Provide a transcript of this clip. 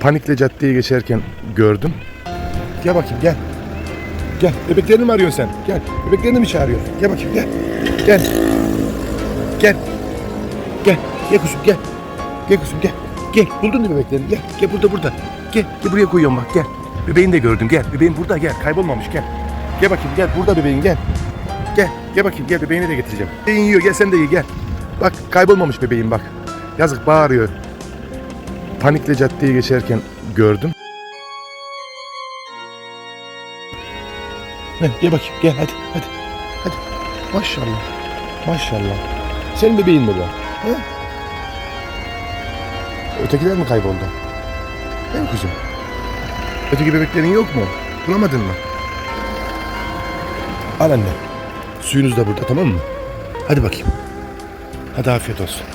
panikle caddeyi geçerken gördüm. Gel bakayım gel. Gel. Bebeklerini mi arıyorsun sen? Gel. Bebeklerini mi çağırıyorsun? Gel bakayım gel. Gel. Gel. Gel. Gel kuzum gel. Gel kuzum gel. Gel. Buldun mu bebeklerini? Gel. Gel burada burada. Gel. Gel buraya koyuyorum bak gel. Bebeğini de gördüm gel. Bebeğin burada gel. Kaybolmamış gel. Gel bakayım gel. Burada bebeğin gel. Gel. Gel bakayım gel bebeğini de getireceğim. Bebeğin yiyor gel sen de ye gel. Bak kaybolmamış bebeğin bak. Yazık bağırıyor. Panikle caddeyi geçerken gördüm. Gel, gel bakayım gel hadi hadi. Hadi. Maşallah. Maşallah. Senin bebeğin mi bu? Ha? Ötekiler mi kayboldu? Benim kuzum. Öteki bebeklerin yok mu? Bulamadın mı? Al anne. Suyunuz da burada tamam mı? Hadi bakayım. Hadi afiyet olsun.